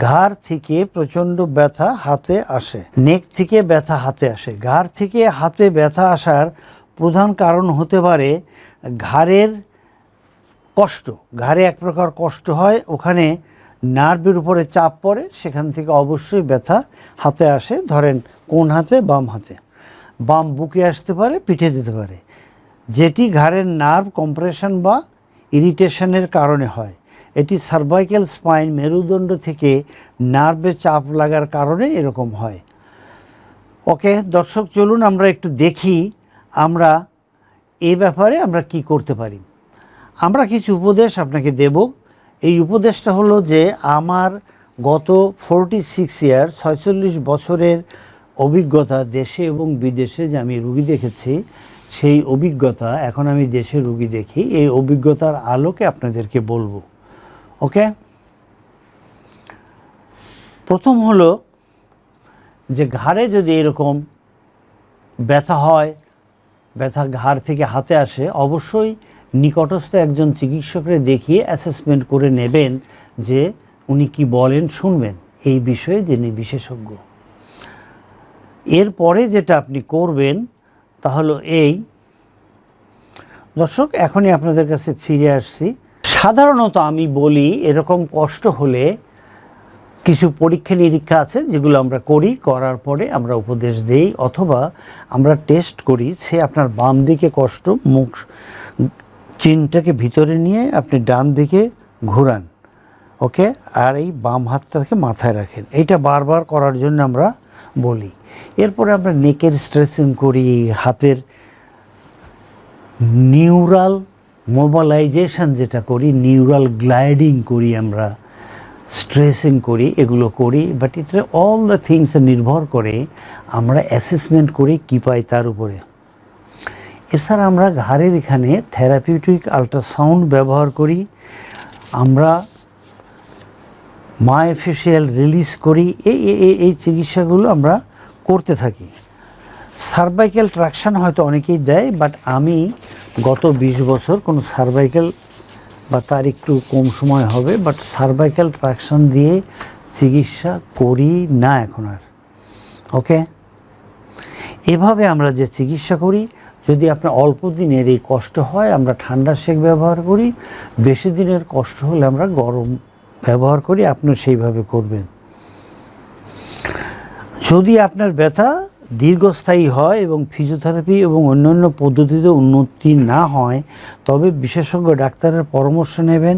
ঘাড় থেকে প্রচণ্ড ব্যথা হাতে আসে, নেক থেকে ব্যথা হাতে আসে। ঘাড় থেকে হাতে ব্যথা আসার প্রধান কারণ হতে পারে ঘাড়ের কষ্ট। ঘাড়ে এক প্রকার কষ্ট হয়, ওখানে নার্ভের উপরে চাপ পড়ে, সেখান থেকে অবশ্যই ব্যথা হাতে আসে, ধরেন কোন হাতে, বাম হাতে। বাম বুকে আসতে পারে, পিঠে যেতে পারে। যেটি ঘাড়ের নার্ভ কম্প্রেশন বা ইরিটেশনের কারণে হয়। এটি সার্ভাইকেল স্পাইন মেরুদণ্ড থেকে নার্ভে চাপ লাগার কারণে এরকম হয়। ওকে, দর্শক, চলুন আমরা একটু দেখি আমরা এ ব্যাপারে আমরা কি করতে পারি। আমরা কিছু উপদেশ আপনাকে দেব। এই উপদেশটা হলো যে আমার গত ফোরটি সিক্স ইয়ার ছয়চল্লিশ বছরের অভিজ্ঞতা দেশে এবং বিদেশে যে আমি রুগী দেখেছি, সেই অভিজ্ঞতা, এখন আমি দেশে রুগী দেখি, এই অভিজ্ঞতার আলোকে আপনাদেরকে বলব। ওকে? প্রথম হলো যে ঘাড়ে যদি এরকম ব্যথা হয়, ব্যথা ঘাড় থেকে হাতে আসে, অবশ্যই নিকটস্থ একজন চিকিৎসককে দেখিয়ে অ্যাসেসমেন্ট করে নেবেন যে উনি কি বলেন, শুনবেন। এই বিষয়ে যিনি বিশেষজ্ঞ। এরপরে যেটা আপনি করবেন তা হলো এই। দর্শক, এখনই আপনাদের কাছে ফিরে আসছি। সাধারণত আমি বলি, এরকম কষ্ট হলে কিছু পরীক্ষা নিরীক্ষা আছে যেগুলো আমরা করি, করার পরে আমরা উপদেশ দেই, অথবা আমরা টেস্ট করি, সে আপনার বাম দিকে কষ্ট, মুখ চিনটাকে ভিতরে নিয়ে আপনি ডান দিকে ঘোরান ওকে আর এই বাম হাতটাকে মাথায় রাখেন। এইটা বারবার করার জন্য আমরা বলি। এরপরে আমরা নেকের স্ট্রেচিং করি, হাতের নিউরাল মোবালাইজেশন যেটা করি নিউরাল গ্লাইডিং করি আমরা স্ট্রেসিং করি, এগুলো করি বাট এটা অল দ্য থিংস নির্ভর করে আমরা অ্যাসেসমেন্ট করি কী পাই তার উপরে। এছাড়া আমরা ঘাড়ের এখানে থেরাপিউটিক আল্ট্রাসাউন্ড ব্যবহার করি, আমরা মায়োফেশিয়াল রিলিজ করি এই এই চিকিৎসাগুলো আমরা করতে থাকি। সার্ভাইকেল ট্রাকশন হয়তো অনেকেই দেয় বাট আমি গত বিশ বছর কোনো সার্ভাইকেল বা তার একটু কম সময় হবে বাট সার্ভাইকেল ট্রাকশন দিয়ে চিকিৎসা করি না এখন আর। ওকে এভাবে আমরা যে চিকিৎসা করি, যদি আপনার অল্প দিনের এই কষ্ট হয়, আমরা ঠান্ডা সেক ব্যবহার করি, বেশি দিনের কষ্ট হলে আমরা গরম ব্যবহার করি আপনি সেইভাবে করবেন। যদি আপনার ব্যথা দীর্ঘস্থায়ী হয় এবং ফিজিওথেরাপি এবং অন্যান্য পদ্ধতিতে উন্নতি না হয়, তবে বিশেষজ্ঞ ডাক্তারের পরামর্শ নেবেন।